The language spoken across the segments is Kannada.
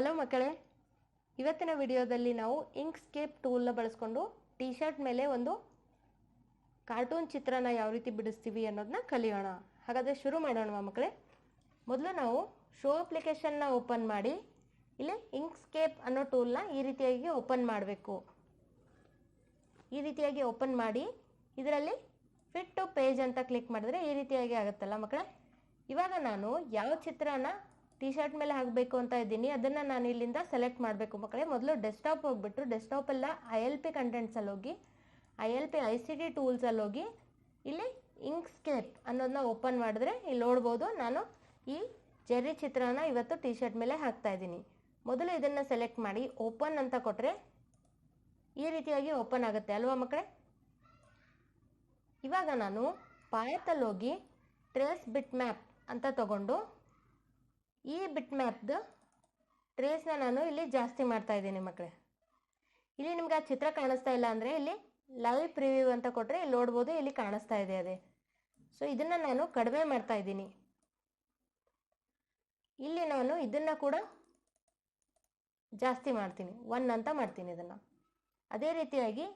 ಹಲೋ ಮಕ್ಕಳೇ, ಇವತ್ತಿನ ವಿಡಿಯೋದಲ್ಲಿ ನಾವು ಇಂಕ್ ಸ್ಕೇಪ್ ಟೂಲ್ನ ಬಳಸ್ಕೊಂಡು ಟಿ ಶರ್ಟ್ ಮೇಲೆ ಒಂದು ಕಾರ್ಟೂನ್ ಚಿತ್ರನ ಯಾವ ರೀತಿ ಬಿಡಿಸ್ತೀವಿ ಅನ್ನೋದನ್ನ ಕಲಿಯೋಣ. ಹಾಗಾದರೆ ಶುರು ಮಾಡೋಣ ಮಕ್ಕಳೇ? ಮೊದಲು ನಾವು ಶೋ ಅಪ್ಲಿಕೇಶನ್ನ ಓಪನ್ ಮಾಡಿ, ಇಲ್ಲಿ ಇಂಕ್ ಸ್ಕೇಪ್ ಅನ್ನೋ ಟೂಲ್ನ ಈ ರೀತಿಯಾಗಿ ಓಪನ್ ಮಾಡಬೇಕು. ಈ ರೀತಿಯಾಗಿ ಓಪನ್ ಮಾಡಿ, ಇದರಲ್ಲಿ ಫಿಟ್ ಟು ಪೇಜ್ ಅಂತ ಕ್ಲಿಕ್ ಮಾಡಿದ್ರೆ ಈ ರೀತಿಯಾಗಿ ಆಗುತ್ತಲ್ಲ ಮಕ್ಕಳೇ? ಇವಾಗ ನಾನು ಯಾವ ಚಿತ್ರನ ಟಿ ಶರ್ಟ್ ಮೇಲೆ ಹಾಕಬೇಕು ಅಂತ ಇದ್ದೀನಿ. ಅದನ್ನು ನಾನು ಇಲ್ಲಿಂದ ಸೆಲೆಕ್ಟ್ ಮಾಡಬೇಕು ಮಕ್ಕಳೇ. ಮೊದಲು ಡೆಸ್ಕ್ಟಾಪ್ ಹೋಗ್ಬಿಟ್ಟು ಡೆಸ್ಕ್ಟಾಪ್ ಎಲ್ಲ ಐ ಎಲ್ ಪಿ ಕಂಟೆಂಟ್ಸಲ್ಲಿ ಹೋಗಿ I L P I C T ಟೂಲ್ಸಲ್ಲಿ ಹೋಗಿ, ಇಲ್ಲಿ ಇಂಕ್ ಸ್ಕೇಪ್ ಅನ್ನೋದನ್ನ ಓಪನ್ ಮಾಡಿದ್ರೆ ಇಲ್ಲಿ ನೋಡ್ಬೋದು. ನಾನು ಈ ಜೆರ್ರಿ ಚಿತ್ರನ ಇವತ್ತು ಟಿ ಶರ್ಟ್ ಮೇಲೆ ಹಾಕ್ತಾ ಇದ್ದೀನಿ. ಮೊದಲು ಇದನ್ನು ಸೆಲೆಕ್ಟ್ ಮಾಡಿ ಓಪನ್ ಅಂತ ಕೊಟ್ಟರೆ ಈ ರೀತಿಯಾಗಿ ಓಪನ್ ಆಗುತ್ತೆ ಅಲ್ವಾ ಮಕ್ಕಳೇ? ಇವಾಗ ನಾನು ಪಾಯತಲ್ಲಿ ಹೋಗಿ ಟ್ರೇಸ್ ಬಿಟ್ ಮ್ಯಾಪ್ ಅಂತ ತಗೊಂಡು ಈ ಬಿಟ್ ಮ್ಯಾಪ್ದು ಟ್ರೇಸ್ನ ನಾನು ಇಲ್ಲಿ ಜಾಸ್ತಿ ಮಾಡ್ತಾ ಇದ್ದೀನಿ ಮಕ್ಕಳೇ ಇಲ್ಲಿ ನಿಮ್ಗೆ ಆ ಚಿತ್ರ ಕಾಣಿಸ್ತಾ ಇಲ್ಲ ಅಂದರೆ ಇಲ್ಲಿ ಲೈವ್ ಪ್ರಿವ್ಯೂ ಅಂತ ಕೊಟ್ಟರೆ ಇಲ್ಲಿ ನೋಡ್ಬೋದು, ಇಲ್ಲಿ ಕಾಣಿಸ್ತಾ ಇದೆ ಅದೇ. ಸೊ ಇದನ್ನು ನಾನು ಕಡಿಮೆ ಮಾಡ್ತಾ ಇದ್ದೀನಿ. ಇಲ್ಲಿ ನಾನು ಇದನ್ನು ಕೂಡ ಜಾಸ್ತಿ ಮಾಡ್ತೀನಿ ಒನ್ ಅಂತ ಮಾಡ್ತೀನಿ ಇದನ್ನು. ಅದೇ ರೀತಿಯಾಗಿ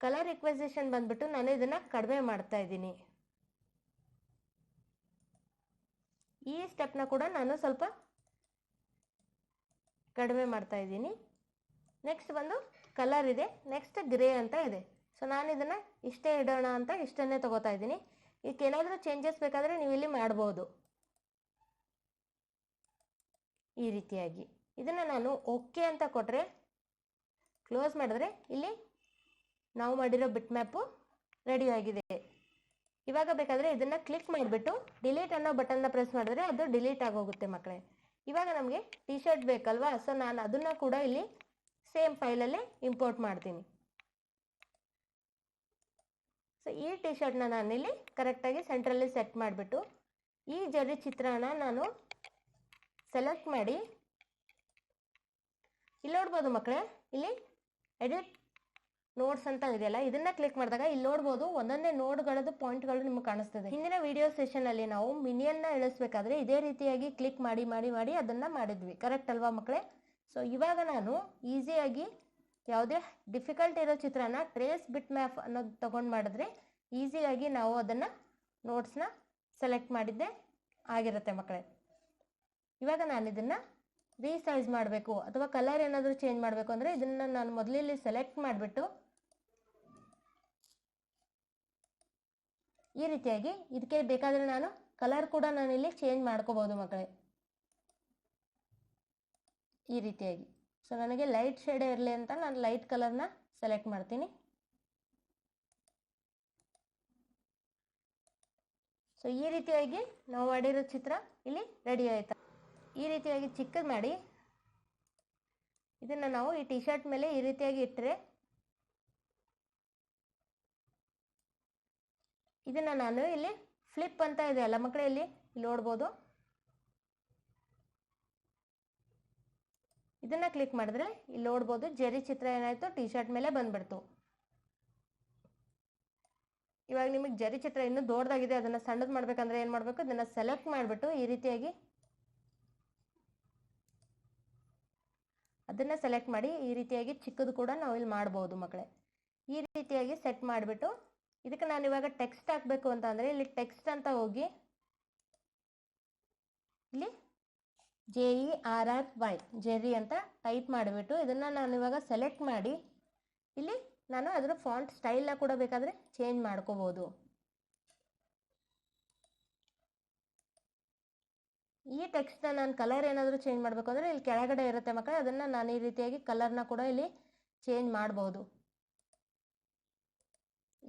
ಕಲರ್ ರಿಕ್ವೆಸೇಷನ್ ಬಂದ್ಬಿಟ್ಟು ನಾನು ಇದನ್ನು ಕಡಿಮೆ ಮಾಡ್ತಾ ಇದ್ದೀನಿ. ಈ ಸ್ಟೆಪ್ನ ಕೂಡ ನಾನು ಸ್ವಲ್ಪ ಕಡಿಮೆ ಮಾಡ್ತಾ ಇದ್ದೀನಿ. ನೆಕ್ಸ್ಟ್ ಬಂದು ಕಲರ್ ಇದೆ. ನೆಕ್ಸ್ಟ್ ಗ್ರೇ ಅಂತ ಇದೆ. ಸೊ ನಾನು ಇದನ್ನು ಇಷ್ಟೇ ಇಡೋಣ ಅಂತ ಇಷ್ಟನ್ನೇ ತಗೋತಾ ಇದ್ದೀನಿ. ಇದಕ್ಕೆ ಏನಾದರೂ ಚೇಂಜಸ್ ಬೇಕಾದರೆ ನೀವು ಇಲ್ಲಿ ಮಾಡ್ಬೋದು. ಈ ರೀತಿಯಾಗಿ. ಇದನ್ನು ನಾನು ಓಕೆ ಅಂತ ಕೊಟ್ಟರೆ ಕ್ಲೋಸ್ ಮಾಡಿದ್ರೆ ಇಲ್ಲಿ ನಾವು ಮಾಡಿರೋ ಬಿಟ್ ಮ್ಯಾಪು ರೆಡಿಯಾಗಿದೆ ಇವಾಗ ಬೇಕಾದರೆ ಇದನ್ನು ಕ್ಲಿಕ್ ಮಾಡಿಬಿಟ್ಟು ಡಿಲೀಟ್ ಅನ್ನೋ ಬಟನ್ನ ಪ್ರೆಸ್ ಮಾಡಿದ್ರೆ ಅದು ಡಿಲೀಟ್ ಆಗೋಗುತ್ತೆ ಮಕ್ಕಳೇ ಇವಾಗ ನಮಗೆ ಟಿ ಶರ್ಟ್ ಬೇಕಲ್ವಾ? ಸೊ ನಾನು ಅದನ್ನು ಕೂಡ ಇಲ್ಲಿ ಸೇಮ್ ಫೈಲಲ್ಲೇ ಇಂಪೋರ್ಟ್ ಮಾಡ್ತೀನಿ. ಸೊ ಈ ಟಿ ಶರ್ಟ್ನ ನಾನಿಲ್ಲಿ ಕರೆಕ್ಟಾಗಿ ಸೆಂಟ್ರಲ್ಲಿ ಸೆಟ್ ಮಾಡಿಬಿಟ್ಟು ಈ ಜರಿ ಚಿತ್ರನ ನಾನು ಸೆಲೆಕ್ಟ್ ಮಾಡಿ. ಇಲ್ಲಿ ನೋಡ್ಬೋದು ಮಕ್ಕಳೇ ಇಲ್ಲಿ ಎಡಿಟ್ ನೋಟ್ಸ್ ಅಂತ ಇದೆಯಲ್ಲ? ಇದನ್ನ ಕ್ಲಿಕ್ ಮಾಡಿದಾಗ ಇಲ್ಲಿ ನೋಡಬಹುದು ಒಂದೊಂದೇ ನೋಡ್ಗಳದ್ದು ಪಾಯಿಂಟ್ಗಳು ನಿಮ್ಗೆ ಕಾಣಿಸ್ತದೆ. ಹಿಂದಿನ ವಿಡಿಯೋ ಸೆಷನ್ ಅಲ್ಲಿ ನಾವು ಮಿನಿಯನ್ನ ಇಳಿಸ್ಬೇಕಾದ್ರೆ ಇದೇ ರೀತಿಯಾಗಿ ಕ್ಲಿಕ್ ಮಾಡಿ ಮಾಡಿ ಮಾಡಿ ಅದನ್ನ ಮಾಡಿದ್ವಿ. ಕರೆಕ್ಟ್ ಅಲ್ವಾ ಮಕ್ಕಳೇ ಸೊ ಇವಾಗ ನಾನು ಈಸಿಯಾಗಿ ಯಾವುದೇ ಡಿಫಿಕಲ್ಟ್ ಇರೋ ಚಿತ್ರನ ಟ್ರೇಸ್ ಬಿಟ್ ಮ್ಯಾಪ್ ಅನ್ನೋದು ತಗೊಂಡು ಮಾಡಿದ್ರೆ ಈಸಿಯಾಗಿ ನಾವು ಅದನ್ನು ನೋಟ್ಸ್ನ ಸೆಲೆಕ್ಟ್ ಮಾಡಿದ್ದೆ ಆಗಿರುತ್ತೆ ಮಕ್ಕಳೇ ಇವಾಗ ನಾನು ಇದನ್ನು ರೀಸೈಜ್ ಮಾಡಬೇಕು. ಅಥವಾ ಕಲರ್ ಏನಾದರೂ ಚೇಂಜ್ ಮಾಡಬೇಕು ಅಂದರೆ ಇದನ್ನು ನಾನು ಮೊದಲಲ್ಲಿ ಸೆಲೆಕ್ಟ್ ಮಾಡಿಬಿಟ್ಟು ಈ ರೀತಿಯಾಗಿ ಇದಕ್ಕೆ ಬೇಕಾದರೆ ನಾನು ಕಲರ್ ಕೂಡ ನಾನು ಇಲ್ಲಿ ಚೇಂಜ್ ಮಾಡ್ಕೋಬಹುದು ಮಕ್ಕಳೇ. ಈ ರೀತಿಯಾಗಿ. ಸೊ ನನಗೆ ಲೈಟ್ ಶೇಡ್ ಇರಲಿ ಅಂತ ನಾನು ಲೈಟ್ ಕಲರ್ನ ಸೆಲೆಕ್ಟ್ ಮಾಡ್ತೀನಿ. ಸೊ ಈ ರೀತಿಯಾಗಿ ನಾವು ಮಾಡಿರೋ ಚಿತ್ರ ಇಲ್ಲಿ ರೆಡಿ ಆಯ್ತಾ. ಈ ರೀತಿಯಾಗಿ ಚಿಕ್ಕದು ಮಾಡಿ. ಇದನ್ನು ನಾವು ಈ ಟಿ ಶರ್ಟ್ ಮೇಲೆ ಈ ರೀತಿಯಾಗಿ ಇಟ್ಟರೆ ಇದನ್ನು ನಾನು ಇಲ್ಲಿ ಫ್ಲಿಪ್ ಅಂತ ಇದೆ ಅಲ್ಲ ಮಕ್ಕಳೇ ಇಲ್ಲಿ ನೋಡ್ಬೋದು. ಇದನ್ನ ಕ್ಲಿಕ್ ಮಾಡಿದ್ರೆ ಇಲ್ಲಿ ನೋಡ್ಬೋದು ಜೆರಿ ಚಿತ್ರ ಏನಾಯ್ತು ಟಿ ಶರ್ಟ್ ಮೇಲೆ ಬಂದ್ಬಿಡ್ತು. ಇವಾಗ ನಿಮಗೆ ಜರಿ ಚಿತ್ರ ಇನ್ನೂ ದೊಡ್ಡದಾಗಿದೆ, ಅದನ್ನು ಸಣ್ಣದು ಮಾಡ್ಬೇಕಂದ್ರೆ ಏನು ಮಾಡಬೇಕು? ಅದನ್ನು ಸೆಲೆಕ್ಟ್ ಮಾಡಿಬಿಟ್ಟು ಈ ರೀತಿಯಾಗಿ ಅದನ್ನು ಸೆಲೆಕ್ಟ್ ಮಾಡಿ ಈ ರೀತಿಯಾಗಿ ಚಿಕ್ಕದು ಕೂಡ ನಾವು ಇಲ್ಲಿ ಮಾಡ್ಬೋದು ಮಕ್ಕಳೇ. ಈ ರೀತಿಯಾಗಿ ಸೆಟ್ ಮಾಡಿಬಿಟ್ಟು ಇದಕ್ಕೆ ನಾನು ಇವಾಗ ಟೆಕ್ಸ್ಟ್ ಹಾಕಬೇಕು ಅಂತ ಅಂದರೆ ಇಲ್ಲಿ ಟೆಕ್ಸ್ಟ್ ಅಂತ ಹೋಗಿ ಇಲ್ಲಿ J E R R Y Jerry ಅಂತ ಟೈಪ್ ಮಾಡಿಬಿಟ್ಟು ಇದನ್ನು ನಾನು ಇವಾಗ ಸೆಲೆಕ್ಟ್ ಮಾಡಿ ಇಲ್ಲಿ ನಾನು ಅದರ ಫಾಂಟ್ ಸ್ಟೈಲ್ನ ಕೂಡ ಬೇಕಾದರೆ ಚೇಂಜ್ ಮಾಡ್ಕೋಬೋದು. ಈ ಟೆಕ್ಸ್ಟ್ನ ನಾನು ಕಲರ್ ಏನಾದರೂ ಚೇಂಜ್ ಮಾಡಬೇಕು ಅಂದರೆ ಇಲ್ಲಿ ಕೆಳಗಡೆ ಇರುತ್ತೆ ಮಕ್ಕಳೇ, ಅದನ್ನು ನಾನು ಈ ರೀತಿಯಾಗಿ ಕಲರ್ನ ಕೂಡ ಇಲ್ಲಿ ಚೇಂಜ್ ಮಾಡಬಹುದು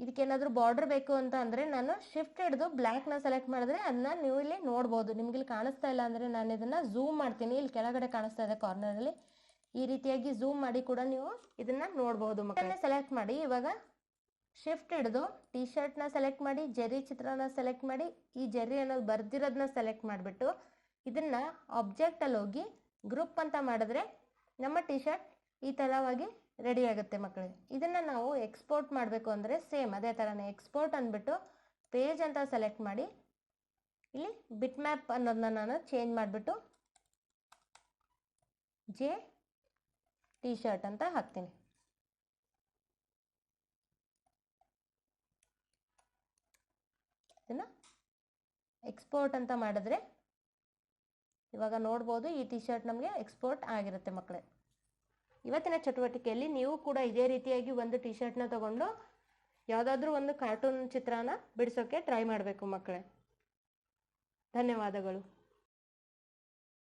ಇದಕ್ಕೇನಾದರೂ ಬಾರ್ಡರ್ ಬೇಕು ಅಂತ ಅಂದರೆ ನಾನು ಶಿಫ್ಟ್ ಹಿಡಿದು ನ ಸೆಲೆಕ್ಟ್ ಮಾಡಿದ್ರೆ ಅದನ್ನ ನೀವು ಇಲ್ಲಿ ನೋಡ್ಬೋದು. ನಿಮ್ಗೆ ಇಲ್ಲಿ ಕಾಣಿಸ್ತಾ ಇಲ್ಲ ಅಂದರೆ ನಾನು ಇದನ್ನು ಝೂಮ್ ಮಾಡ್ತೀನಿ. ಇಲ್ಲಿ ಕೆಳಗಡೆ ಕಾಣಿಸ್ತಾ ಇದೆ ಕಾರ್ನರಲ್ಲಿ ಈ ರೀತಿಯಾಗಿ ಝೂಮ್ ಮಾಡಿ ಕೂಡ ನೀವು ಇದನ್ನ ನೋಡ್ಬೋದು ಮಕ್ಕಳನ್ನ ಸೆಲೆಕ್ಟ್ ಮಾಡಿ, ಇವಾಗ ಶಿಫ್ಟ್ ಹಿಡಿದು ಟಿ ಶರ್ಟ್ನ ಸೆಲೆಕ್ಟ್ ಮಾಡಿ, ಜೆರಿ ಚಿತ್ರನ ಸೆಲೆಕ್ಟ್ ಮಾಡಿ, ಈ ಜೆರಿ ಅನ್ನೋದು ಬರ್ದಿರೋದನ್ನ ಸೆಲೆಕ್ಟ್ ಮಾಡಿಬಿಟ್ಟು ಇದನ್ನ ಆಬ್ಜೆಕ್ಟಲ್ಲಿ ಹೋಗಿ ಗ್ರೂಪ್ ಅಂತ ಮಾಡಿದ್ರೆ ನಮ್ಮ ಟಿ ಶರ್ಟ್ ಈ ಥರವಾಗಿ ರೆಡಿ ಆಗುತ್ತೆ ಮಕ್ಕಳೇ. ಇದನ್ನು ನಾವು ಎಕ್ಸ್ಪೋರ್ಟ್ ಮಾಡಬೇಕು ಅಂದರೆ ಸೇಮ್ ಅದೇ ಥರನೇ ಎಕ್ಸ್ಪೋರ್ಟ್ ಅಂದ್ಬಿಟ್ಟು ಪೇಜ್ ಅಂತ ಸೆಲೆಕ್ಟ್ ಮಾಡಿ, ಇಲ್ಲಿ ಬಿಟ್ ಮ್ಯಾಪ್ ಅನ್ನೋದನ್ನ ನಾನು ಚೇಂಜ್ ಮಾಡಿಬಿಟ್ಟು ಜೆ ಟಿ ಶರ್ಟ್ ಅಂತ ಹಾಕ್ತೀನಿ. ಇದನ್ನು ಎಕ್ಸ್ಪೋರ್ಟ್ ಅಂತ ಮಾಡಿದ್ರೆ ಇವಾಗ ನೋಡ್ಬೋದು ಈ ಟಿ ಶರ್ಟ್ ನಮಗೆ ಎಕ್ಸ್ಪೋರ್ಟ್ ಆಗಿರುತ್ತೆ ಮಕ್ಕಳೇ. ಇವತ್ತಿನ ಚಟುವಟಿಕೆಯಲ್ಲಿ ನೀವು ಕೂಡ ಇದೇ ರೀತಿಯಾಗಿ ಒಂದು ಟಿ ಶರ್ಟ್ನ ತಗೊಂಡು ಯಾವುದಾದ್ರೂ ಒಂದು ಕಾರ್ಟೂನ್ ಚಿತ್ರನ ಬಿಡಿಸೋಕ್ಕೆ ಟ್ರೈ ಮಾಡಬೇಕು ಮಕ್ಕಳೇ. ಧನ್ಯವಾದಗಳು.